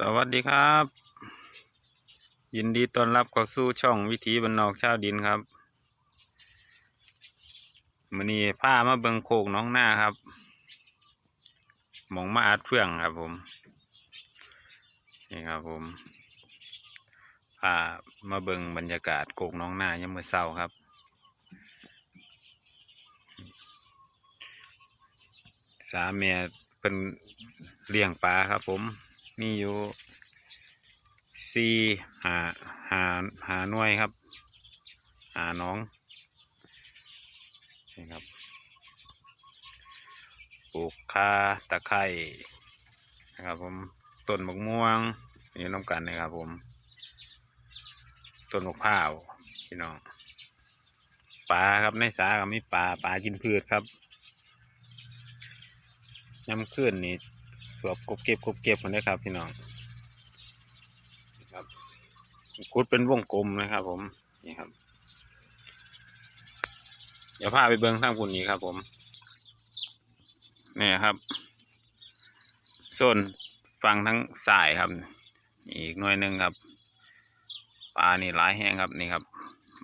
สวัสดีครับ ยินดีต้อนรับเข้าสู่ช่องวิถีบรรนอกชาวดินครับมือนี้ผ้ามาเบิงโคกน้องหน้าครับ มองมาอัดเฟื่องครับผม นี่ครับผมผ้ามาเบิงบรรยากาศโคกน้องหน้ายามมื้อเช้าครับสามเมียเป็นเลี้ยงปลาครับผม มีอยู่สี่หาหาหาหน่วยครับ หาน้องนี่ครับปลูกคาตะไคร่นะครับผมต้นมะม่วงนี่น้ำกันนะครับผม ต้นมะพร้าวพี่น้องปลาครับในสาก็มีปลาปลากินพืชครับย้ำขึ้นนี่ สวบกบเก็บกบเก็บหมดเลยครับพี่น้องครับกุดเป็นวงกลมนะครับ ผมนี่ครับ เดี๋ยวพาไปเบิ้งข้างคุณนี้ครับ ผมนี่ครับโซนฟังทั้งสายครับ อีกหน่วยหนึ่งครับปลานี่หลายแห้งครับนี่ครับ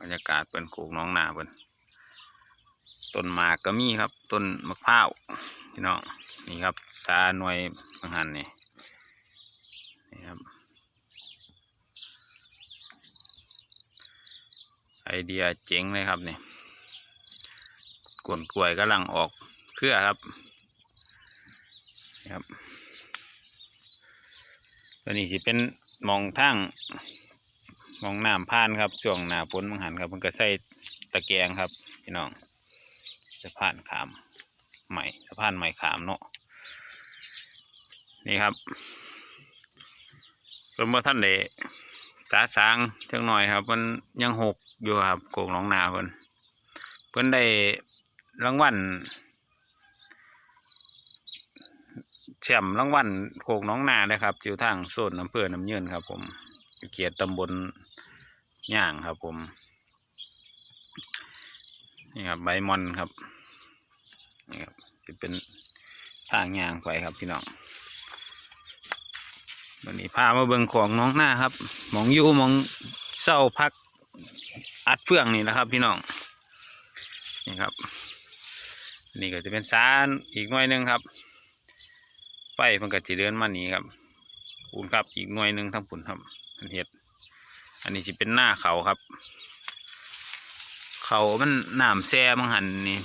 บรรยากาศเป็นโขกน้องนาเป็นต้นหมากก็มีครับ ต้นมะพร้าว พี่น้องนี่ครับซาหน่วยบางหันนี่นี่ครับไอเดียเจ๋งเลยครับนี่กวนกล้วยกำลังออกเครือครับครับตัวนี้สิเป็นมองทางมองน้ำผ่านครับช่วงหน้าฝนบางหันครับมันก็ใส่ตะแกรงครับพี่น้องจะผ่านขาม ใหม่สะพานใหม่ขามเนาะนี่ครับเพิ่นบ่ท่านเดสาสางเชิงหน่อยครับ มันยังหกอยู่ครับโกงหนองนาเพิ่นเพิ่นได้รางวัลแชมป์รางวัลโกงหน้องนานะครับ อยู่ทางโซนอำเภอน้ำเยินครับผมเกียรติตำบลย่างครับผม นี่ครับใบมอนครับ นี่ครับจะเป็นทางยางไปครับพี่น้องวันนี้พามาเบิ่งของน้องหน้าครับหมองยู่หมองเศร้าพักอัดเฟื่องนี่นะครับ พี่น้องนี่ครับ นี่ก็จะเป็นสารอีกหน่วยหนึ่งครับไฟมันก็จะเดินมานี่ครับปูนครับอีกหน่วยหนึ่งทั้งปุ่นครับอันเห็ด อันนี้จะเป็นหน้าเขาครับ เขามันหน้ำแซ่มังหันนี่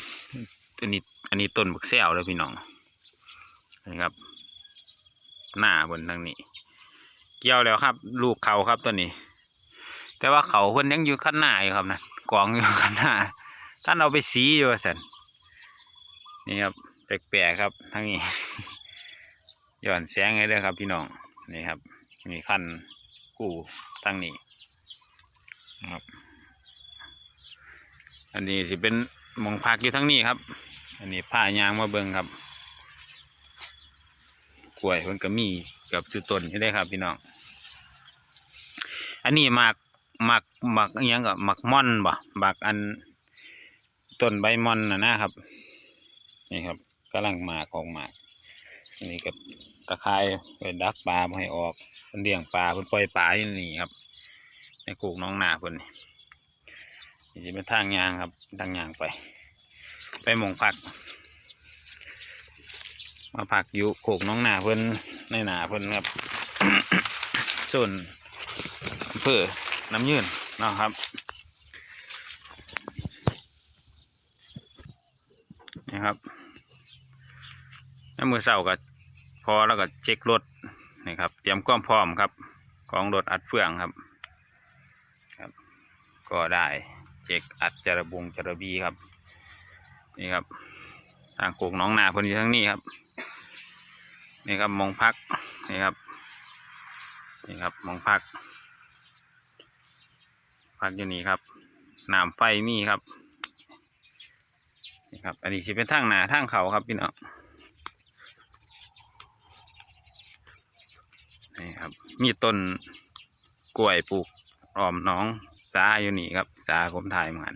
อันนี้ อันนี้ต้นบักแซวเลยพี่น้องนี่ครับ หน้าบนทางนี้ เกี่ยวแล้วครับ ลูกเขาครับตัวนี้ แต่ว่าเขาคนยังอยู่ข้างหน้าอยู่ครับนะกองอยู่ข้างหน้าท่านเอาไปสีอยู่สันนี่ครับแปลกๆครับทั้งนี้ย้อนแสงให้ด้วยครับ พี่น้องนี่ครับมีขั้นกู้ทั้งนี้ครับ อันนี้สิเป็นมองพักอยู่ทั้งนี้ครับ อันนี้ผ้ายางมาเบิงครับกล้วยมันก็มีกับจุดต้นอยู่ได้ครับพี่น้อง อันนี้หมากหมากหมากอหยังกับหมากม่อนบ่หมากอันต้นใบม่อนนะนะครับ นี่ครับกำลังหมากของหมากนนี้กับตะไคร้ไปดักปลาบ่ให้ออกเพิ่นเลี้ยงปลาเพิ่นปล่อยปลาอยู่นี่ครับ ในกูกน้องนาเพิ่นนี่นี่จะเป็นทางยางครับทางยางไป ไปหมองผัก มาผักอยู่โขกน้องหนาเพิ่นในหนาเพิ่นครับ ส่วนอำเภอน้ำยืนนะครับนี่ครับน้ำมือเสาก็พอแล้วก็เช็ครถนี่ครับ เตรียมความพร้อมครับ ของรถอัดเฟืองครับครับ ก็ได้เช็คอัดจระบงจระบีครับ นี่ครับทางโขกน้องนาพิ่นอยู่ทั้งนี้ครับ นี่ครับมองพักนี่ครับ นี่ครับมองพัก พักอยู่นี่ครับน้ำไฟมีครับนี่ครับ อันนี้สิเป็นทางหนาทางเขาครับพี่น้องนี่ครับ มีต้นกล้วยปลูกอ้อมน้องสาอยู่นี่ครับสาผมถ่ายเหมือนกัน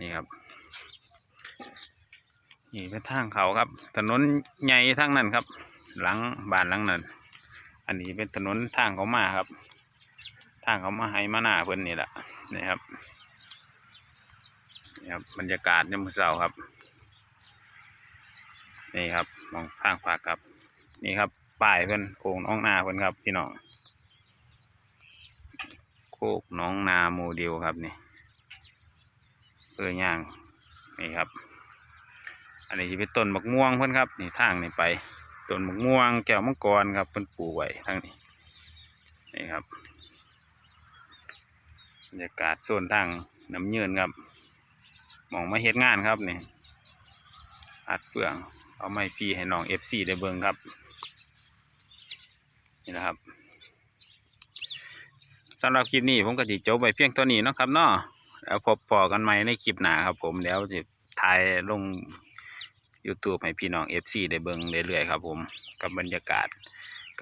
นี่ครับ นี่เป็นทางเขาครับ ถนนใหญ่ทั้งนั้นครับ หลังบ้านหลังนั้น อันนี้เป็นถนนทางเขามาครับ ทางเขามาให้มาหน้าเพิ่อนนี่แหละนะครับนี่ครับบรรยากาศยามเช้าครับ นี่ครับมองทางภาคครับ นี่ครับป้ายเพิ่อนโค้งน้องนาเพิ่อนครับพี่น้องโคกน้องนาโมเดลครับนี่เพื่อย่างนี่ครับ อันนี้จะเป็นต้นบักม่วงเพิ่อนครับนี่ทางนี่ไปต้นบักม่วงแก้วมังกรครับเพิ่อนปลูกไว้ทางนี้นี่ครับบรรยากาศโซนทางน้ำเยืนครับมองมาเฮ็ดงานครับนี่อัดเปลืองเอาไม้พี่ให้น้องเอฟซีได้เบิ่งครับนี่นะครับสำหรับคลิปนี้ผมก็จะจบไปเพียงตัวนี้นะครับเนาะแล้วพบปอกันใหม่ในคลิปหน้าครับผมแล้วจะถ่ายลง YouTube ให้พี่น้องเอฟซีได้เบิ่งเรื่อยๆครับผมกับบรรยากาศ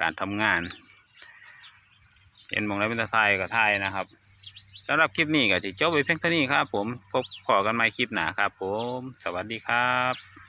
การทำงาน เห็นมองแล้วเป็นตาไทยกับไทยนะครับสำหรับคลิปนี้ก็จะจบไปเพียงเท่านี้ครับผมพบปอกันใหม่คลิปหน้าครับผม สวัสดีครับ